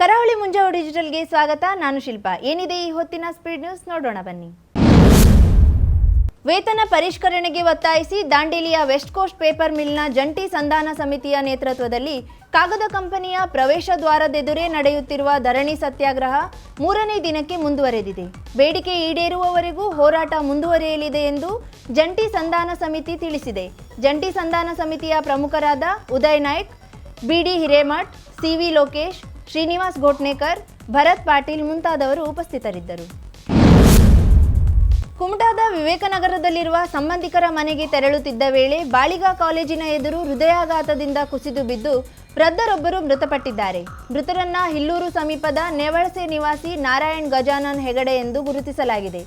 ಕರಾವಳಿ ಮುಂಜಾವು ಡಿಜಿಟಲ್ಗೆ ಸ್ವಾಗತ. ನಾನು ಶಿಲ್ಪಾ. ಏನಿದೆ ಈ ಹೊತ್ತಿನ ಸ್ಪೀಡ್ ನ್ಯೂಸ್ ನೋಡೋಣ ಬನ್ನಿ. ವೇತನ ಪರಿಷ್ಕರಣೆಗೆ ಒತ್ತಾಯಿಸಿ ದಾಂಡೇಲಿಯ ವೆಸ್ಟ್ ಕೋಸ್ಟ್ ಪೇಪರ್ ಮಿಲ್ನ ಜಂಟಿ ಸಂಧಾನ ಸಮಿತಿಯ ನೇತೃತ್ವದಲ್ಲಿ ಕಾಗದ ಕಂಪನಿಯ ಪ್ರವೇಶ ದ್ವಾರದೆದುರೇ ನಡೆಯುತ್ತಿರುವ ಧರಣಿ ಸತ್ಯಾಗ್ರಹ ಮೂರನೇ ದಿನಕ್ಕೆ ಮುಂದುವರೆದಿದೆ. ಬೇಡಿಕೆ ಈಡೇರುವವರೆಗೂ ಹೋರಾಟ ಮುಂದುವರಿಯಲಿದೆ ಎಂದು ಜಂಟಿ ಸಂಧಾನ ಸಮಿತಿ ತಿಳಿಸಿದೆ. ಜಂಟಿ ಸಂಧಾನ ಸಮಿತಿಯ ಪ್ರಮುಖರಾದ Uday Naik B D Hiremath C V Lokesh Srinivas Ghotnekar Bharat Patil ಮುಂತಾದವರು ಉಪಸ್ಥಿತರಿದ್ದರು. ಕುಮಟಾದ ವಿವೇಕನಗರದಲ್ಲಿರುವ ಸಂಬಂಧಿಕರ ಮನೆಗೆ ತೆರಳುತ್ತಿದ್ದ ವೇಳೆ ಬಾಳಿಗಾ ಕಾಲೇಜಿನ ಎದುರು ಹೃದಯಾಘಾತದಿಂದ ಕುಸಿದು ಬಿದ್ದು ವೃದ್ಧರೊಬ್ಬರು ಮೃತಪಟ್ಟಿದ್ದಾರೆ. ಮೃತರನ್ನ ಹಿಲ್ಲೂರು ಸಮೀಪದ ನೆವಳಸೆ ನಿವಾಸಿ ನಾರಾಯಣ್ ಗಜಾನನ್ ಹೆಗಡೆ ಎಂದು ಗುರುತಿಸಲಾಗಿದೆ.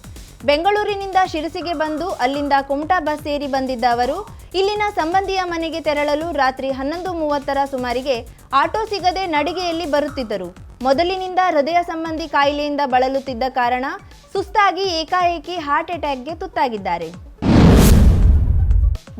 ಬೆಂಗಳೂರಿನಿಂದ ಶಿರಸಿಗೆ ಬಂದು ಅಲ್ಲಿಂದ ಕುಮಟಾ ಬಸ್ ಸೇರಿ ಬಂದಿದ್ದ ಅವರು, ಇಲ್ಲಿನ ಸಂಬಂಧಿಯ ಮನೆಗೆ ತೆರಳಲು ರಾತ್ರಿ ಹನ್ನೊಂದು ಮೂವತ್ತರ ಸುಮಾರಿಗೆ ಆಟೋ ಸಿಗದೆ ನಡಿಗೆಯಲ್ಲಿ ಬರುತ್ತಿದ್ದರು. ಮೊದಲಿನಿಂದ ಹೃದಯ ಸಂಬಂಧಿ ಕಾಯಿಲೆಯಿಂದ ಬಳಲುತ್ತಿದ್ದ ಕಾರಣ ಸುಸ್ತಾಗಿ ಏಕಾಏಕಿ ಹಾರ್ಟ್ ಅಟ್ಯಾಕ್ಗೆ ತುತ್ತಾಗಿದ್ದಾರೆ.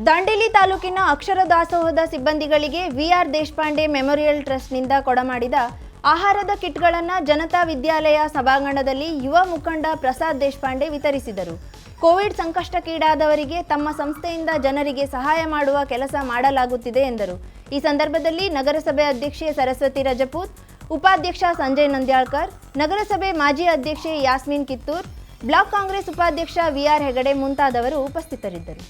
ದಾಂಡೇಲಿ ತಾಲೂಕಿನ ಅಕ್ಷರ ದಾಸೋಹದ ಸಿಬ್ಬಂದಿಗಳಿಗೆ ವಿಆರ್ ದೇಶಪಾಂಡೆ ಮೆಮೋರಿಯಲ್ ಟ್ರಸ್ಟ್ನಿಂದ ಕೊಡಮಾಡಿದ ಆಹಾರದ ಕಿಟ್ಗಳನ್ನು ಜನತಾ ವಿದ್ಯಾಲಯ ಸಭಾಂಗಣದಲ್ಲಿ ಯುವ ಮುಖಂಡ ಪ್ರಸಾದ್ ದೇಶಪಾಂಡೆ ವಿತರಿಸಿದರು. ಕೋವಿಡ್ ಸಂಕಷ್ಟಕ್ಕೀಡಾದವರಿಗೆ ತಮ್ಮ ಸಂಸ್ಥೆಯಿಂದ ಜನರಿಗೆ ಸಹಾಯ ಮಾಡುವ ಕೆಲಸ ಮಾಡಲಾಗುತ್ತಿದೆ ಎಂದರು. ಈ ಸಂದರ್ಭದಲ್ಲಿ ನಗರಸಭೆ ಅಧ್ಯಕ್ಷೆ ಸರಸ್ವತಿ ರಜಪೂತ್, ಉಪಾಧ್ಯಕ್ಷ ಸಂಜಯ್ ನಂದ್ಯಾಳ್ಕರ್, ನಗರಸಭೆ ಮಾಜಿ ಅಧ್ಯಕ್ಷೆ ಯಾಸ್ಮಿನ್ ಕಿತ್ತೂರ್, ಬ್ಲಾಕ್ ಕಾಂಗ್ರೆಸ್ ಉಪಾಧ್ಯಕ್ಷ ವಿಆರ್ ಹೆಗಡೆ ಮುಂತಾದವರು ಉಪಸ್ಥಿತರಿದ್ದರು.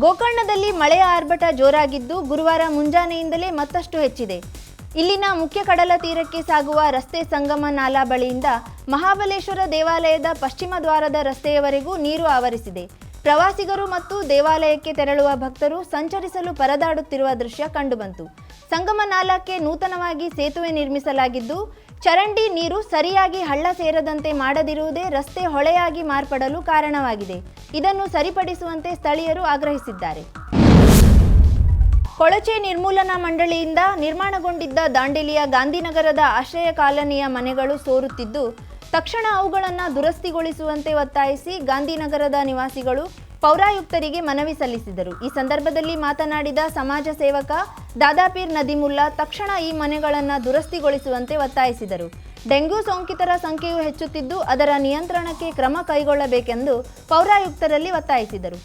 ಗೋಕರ್ಣದಲ್ಲಿ ಮಳೆಯ ಆರ್ಭಟ ಜೋರಾಗಿದ್ದು ಗುರುವಾರ ಮುಂಜಾನೆಯಿಂದಲೇ ಮತ್ತಷ್ಟು ಹೆಚ್ಚಿದೆ. ಇಲ್ಲಿನ ಮುಖ್ಯ ಕಡಲ ತೀರಕ್ಕೆ ಸಾಗುವ ರಸ್ತೆ ಸಂಗಮ ನಾಲಾ ಬಳಿಯಿಂದ ಮಹಾಬಲೇಶ್ವರ ದೇವಾಲಯದ ಪಶ್ಚಿಮ ದ್ವಾರದ ರಸ್ತೆಯವರೆಗೂ ನೀರು ಆವರಿಸಿದೆ. ಪ್ರವಾಸಿಗರು ಮತ್ತು ದೇವಾಲಯಕ್ಕೆ ತೆರಳುವ ಭಕ್ತರು ಸಂಚರಿಸಲು ಪರದಾಡುತ್ತಿರುವ ದೃಶ್ಯ ಕಂಡುಬಂತು. ಸಂಗಮ ನಾಲಾಕ್ಕೆ ನೂತನವಾಗಿ ಸೇತುವೆ ನಿರ್ಮಿಸಲಾಗಿದ್ದು, ಚರಂಡಿ ನೀರು ಸರಿಯಾಗಿ ಹಳ್ಳ ಸೇರದಂತೆ ಮಾಡದಿರುವುದೇ ರಸ್ತೆ ಹೊಳೆಯಾಗಿ ಮಾರ್ಪಡಲು ಕಾರಣವಾಗಿದೆ. ಇದನ್ನು ಸರಿಪಡಿಸುವಂತೆ ಸ್ಥಳೀಯರು ಆಗ್ರಹಿಸಿದ್ದಾರೆ. ಕೊಳಚೆ ನಿರ್ಮೂಲನಾ ಮಂಡಳಿಯಿಂದ ನಿರ್ಮಾಣಗೊಂಡಿದ್ದ ದಾಂಡೇಲಿಯ ಗಾಂಧಿನಗರದ ಆಶ್ರಯ ಕಾಲನಿಯ ಮನೆಗಳು ಸೋರುತ್ತಿದ್ದು, ತಕ್ಷಣ ಅವುಗಳನ್ನು ದುರಸ್ತಿಗೊಳಿಸುವಂತೆ ಒತ್ತಾಯಿಸಿ ಗಾಂಧಿನಗರದ ನಿವಾಸಿಗಳು ಪೌರಾಯುಕ್ತರಿಗೆ ಮನವಿ ಸಲ್ಲಿಸಿದರು. ಈ ಸಂದರ್ಭದಲ್ಲಿ ಮಾತನಾಡಿದ ಸಮಾಜ ಸೇವಕ ದಾದಾಪೀರ್ ನದಿಮುಲ್ಲಾ ತಕ್ಷಣ ಈ ಮನೆಗಳನ್ನು ದುರಸ್ತಿಗೊಳಿಸುವಂತೆ ಒತ್ತಾಯಿಸಿದರು. ಡೆಂಗ್ಯೂ ಸೋಂಕಿತರ ಸಂಖ್ಯೆಯು ಹೆಚ್ಚುತ್ತಿದ್ದು, ಅದರ ನಿಯಂತ್ರಣಕ್ಕೆ ಕ್ರಮ ಕೈಗೊಳ್ಳಬೇಕೆಂದು ಪೌರಾಯುಕ್ತರಲ್ಲಿ ಒತ್ತಾಯಿಸಿದರು.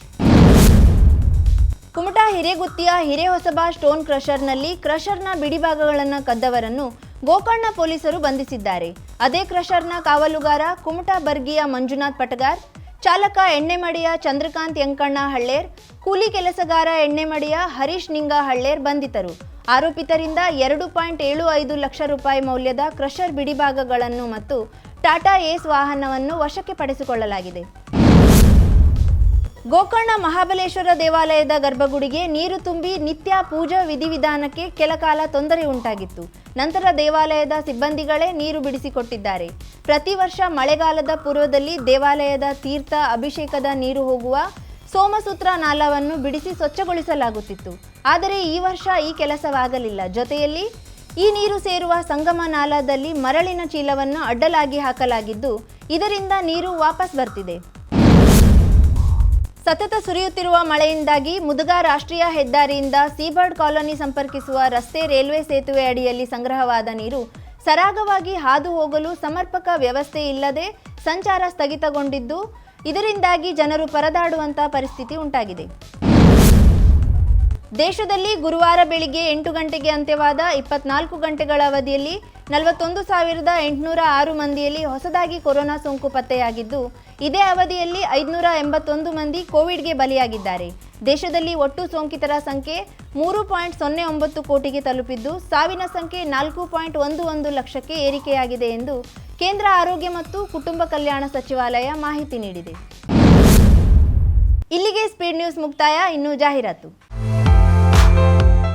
ಕುಮಟಾ ಹಿರೇಗುತ್ತಿಯ ಹಿರೇಹೊಸಬಾ ಸ್ಟೋನ್ ಕ್ರಷರ್ನಲ್ಲಿ ಕ್ರಷರ್ನ ಬಿಡಿಭಾಗಗಳನ್ನು ಕದ್ದವರನ್ನು ಗೋಕರ್ಣ ಪೊಲೀಸರು ಬಂಧಿಸಿದ್ದಾರೆ. ಅದೇ ಕ್ರಷರ್ನ ಕಾವಲುಗಾರ ಕುಮಟಾ ಬರ್ಗಿಯ ಮಂಜುನಾಥ್ ಪಟಗಾರ್, ಚಾಲಕ ಎಣ್ಣೆಮಡಿಯ ಚಂದ್ರಕಾಂತ್ ಯಂಕಣ್ಣ ಹಳ್ಳೇರ್, ಕೂಲಿ ಕೆಲಸಗಾರ ಎಣ್ಣೆಮಡಿಯ ಹರೀಶ್ ನಿಂಗ ಹಳ್ಳೇರ್ ಬಂಧಿತರು. ಆರೋಪಿತರಿಂದ ಎರಡು ಪಾಯಿಂಟ್ ಏಳು ಐದು ಲಕ್ಷ ರೂಪಾಯಿ ಮೌಲ್ಯದ ಕ್ರಷರ್ ಬಿಡಿಭಾಗಗಳನ್ನು ಮತ್ತು ಟಾಟಾ ಏಸ್ ವಾಹನವನ್ನು ವಶಕ್ಕೆ ಪಡಿಸಿಕೊಳ್ಳಲಾಗಿದೆ. ಗೋಕರ್ಣ ಮಹಾಬಲೇಶ್ವರ ದೇವಾಲಯದ ಗರ್ಭಗುಡಿಗೆ ನೀರು ತುಂಬಿ ನಿತ್ಯ ಪೂಜಾ ವಿಧಿವಿಧಾನಕ್ಕೆ ಕೆಲಕಾಲ ತೊಂದರೆ ಉಂಟಾಗಿತ್ತು. ನಂತರ ದೇವಾಲಯದ ಸಿಬ್ಬಂದಿಗಳೇ ನೀರು ಬಿಡಿಸಿಕೊಟ್ಟಿದ್ದಾರೆ. ಪ್ರತಿ ವರ್ಷ ಮಳೆಗಾಲದ ಪೂರ್ವದಲ್ಲಿ ದೇವಾಲಯದ ತೀರ್ಥ, ಅಭಿಷೇಕದ ನೀರು ಹೋಗುವ ಸೋಮಸೂತ್ರ ನಾಲವನ್ನು ಬಿಡಿಸಿ ಸ್ವಚ್ಛಗೊಳಿಸಲಾಗುತ್ತಿತ್ತು. ಆದರೆ ಈ ವರ್ಷ ಈ ಕೆಲಸವಾಗಲಿಲ್ಲ. ಜೊತೆಯಲ್ಲಿ ಈ ನೀರು ಸೇರುವ ಸಂಗಮ ನಾಲದಲ್ಲಿ ಮರಳಿನ ಚೀಲವನ್ನು ಅಡ್ಡಲಾಗಿ ಹಾಕಲಾಗಿದ್ದು, ಇದರಿಂದ ನೀರು ವಾಪಸ್ ಬರ್ತಿದೆ. ಸತತ ಸುರಿಯುತ್ತಿರುವ ಮಳೆಯಿಂದಾಗಿ ಮುದುಗಾ ರಾಷ್ಟ್ರೀಯ ಹೆದ್ದಾರಿಯಿಂದ ಸೀಬರ್ಡ್ ಕಾಲೋನಿ ಸಂಪರ್ಕಿಸುವ ರಸ್ತೆ ರೈಲ್ವೆ ಸೇತುವೆ ಅಡಿಯಲ್ಲಿ ಸಂಗ್ರಹವಾದ ನೀರು ಸರಾಗವಾಗಿ ಹಾದು ಹೋಗಲು ಸಮರ್ಪಕ ವ್ಯವಸ್ಥೆ ಇಲ್ಲದೆ ಸಂಚಾರ ಸ್ಥಗಿತಗೊಂಡಿದ್ದು, ಇದರಿಂದಾಗಿ ಜನರು ಪರದಾಡುವಂತಹ ಪರಿಸ್ಥಿತಿ ಉಂಟಾಗಿದೆ. ದೇಶದಲ್ಲಿ ಗುರುವಾರ ಬೆಳಿಗ್ಗೆ ಎಂಟು ಗಂಟೆಗೆ ಅಂತ್ಯವಾದ ಇಪ್ಪತ್ನಾಲ್ಕು ಗಂಟೆಗಳ ಅವಧಿಯಲ್ಲಿ ನಲವತ್ತೊಂದು ಸಾವಿರದ ಎಂಟುನೂರ ಆರು ಮಂದಿಯಲ್ಲಿ ಹೊಸದಾಗಿ ಕೊರೋನಾ ಸೋಂಕು ಪತ್ತೆಯಾಗಿದ್ದು, ಇದೇ ಅವಧಿಯಲ್ಲಿ ಐದುನೂರ ಎಂಬತ್ತೊಂದು ಮಂದಿ ಕೋವಿಡ್ಗೆ ಬಲಿಯಾಗಿದ್ದಾರೆ. ದೇಶದಲ್ಲಿ ಒಟ್ಟು ಸೋಂಕಿತರ ಸಂಖ್ಯೆ ಮೂರು ಪಾಯಿಂಟ್ ಸೊನ್ನೆ ಒಂಬತ್ತು ಕೋಟಿಗೆ ತಲುಪಿದ್ದು, ಸಾವಿನ ಸಂಖ್ಯೆ ನಾಲ್ಕು ಪಾಯಿಂಟ್ ಒಂದು ಒಂದು ಲಕ್ಷಕ್ಕೆ ಏರಿಕೆಯಾಗಿದೆ ಎಂದು ಕೇಂದ್ರ ಆರೋಗ್ಯ ಮತ್ತು ಕುಟುಂಬ ಕಲ್ಯಾಣ ಸಚಿವಾಲಯ ಮಾಹಿತಿ ನೀಡಿದೆ. ಇಲ್ಲಿಗೆ ಸ್ಪೀಡ್ ನ್ಯೂಸ್ ಮುಕ್ತಾಯ. ಇನ್ನು ಜಾಹೀರಾತು.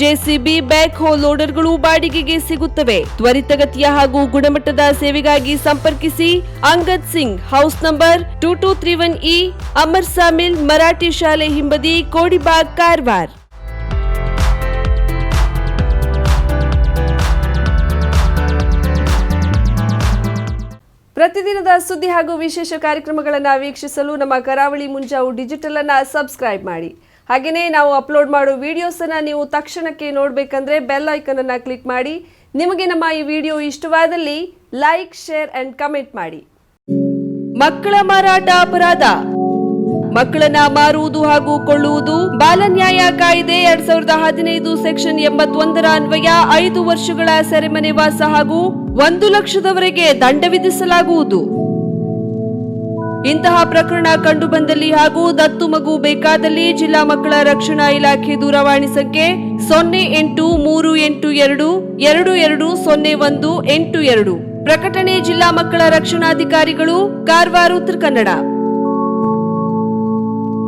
ಜೆಸಿಬಿ ಬ್ಯಾಕ್ ಹೋ ಲೋಡರ್ಗಳು ಬಾಡಿಗೆಗೆ ಸಿಗುತ್ತವೆ. ತ್ವರಿತಗತಿಯ ಹಾಗೂ ಗುಣಮಟ್ಟದ ಸೇವೆಗಾಗಿ ಸಂಪರ್ಕಿಸಿ Angad Singh, house number two two three one E, Amar sawmill, Marathi ಶಾಲೆ ಹಿಂಬದಿ ಕೋಡಿಬಾಗ್ ಕಾರವಾರ. ಪ್ರತಿದಿನದ ಸುದ್ದಿ ಹಾಗೂ ವಿಶೇಷ ಕಾರ್ಯಕ್ರಮಗಳನ್ನು ವೀಕ್ಷಿಸಲು ನಮ್ಮ ಕರಾವಳಿ ಮುಂಜಾವು ಡಿಜಿಟಲ್ ಅನ್ನ ಸಬ್ಸ್ಕ್ರೈಬ್ ಮಾಡಿ. ಹಾಗೆಯೇ ನಾವು ಅಪ್ಲೋಡ್ ಮಾಡೋ ವಿಡಿಯೋಸ್ ಅನ್ನ ನೀವು ತಕ್ಷಣಕ್ಕೆ ನೋಡಬೇಕಂದ್ರೆ ಬೆಲ್ ಐಕನನ್ನು ಕ್ಲಿಕ್ ಮಾಡಿ. ನಿಮಗೆ ನಮ್ಮ ಈ ವಿಡಿಯೋ ಇಷ್ಟವಾದಲ್ಲಿ ಲೈಕ್ ಶೇರ್ ಅಂಡ್ ಕಮೆಂಟ್ ಮಾಡಿ. ಮಕ್ಕಳ ಮಾರಾಟ ಅಪರಾಧ. ಮಕ್ಕಳನ್ನ ಮಾರುವುದು ಹಾಗೂ ಕೊಳ್ಳುವುದು ಬಾಲನ್ಯಾಯ ಕಾಯ್ದೆ ಎರಡ್ ಸಾವಿರದ ಹದಿನೈದು ಸೆಕ್ಷನ್ ಎಂಬತ್ತೊಂದರ ಅನ್ವಯ ಐದು ವರ್ಷಗಳ ಸೆರೆಮನೆ ವಾಸ ಹಾಗೂ ಒಂದು ಲಕ್ಷದವರೆಗೆ ದಂಡ ವಿಧಿಸಲಾಗುವುದು. ಇಂತಹ ಪ್ರಕರಣ ಕಂಡುಬಂದಲ್ಲಿ ಹಾಗೂ ದತ್ತು ಮಗು ಬೇಕಾದಲ್ಲಿ ಜಿಲ್ಲಾ ಮಕ್ಕಳ ರಕ್ಷಣಾ ಇಲಾಖೆ ದೂರವಾಣಿ ಸಂಖ್ಯೆ ಸೊನ್ನೆ ಎಂಟು ಮೂರು ಎಂಟು ಎರಡು ಎರಡು ಎರಡು ಸೊನ್ನೆ ಒಂದು ಎಂಟು ಎರಡು. ಪ್ರಕಟಣೆ ಜಿಲ್ಲಾ ಮಕ್ಕಳ ರಕ್ಷಣಾಧಿಕಾರಿಗಳು, ಕಾರವಾರ ಉತ್ತರ ಕನ್ನಡ.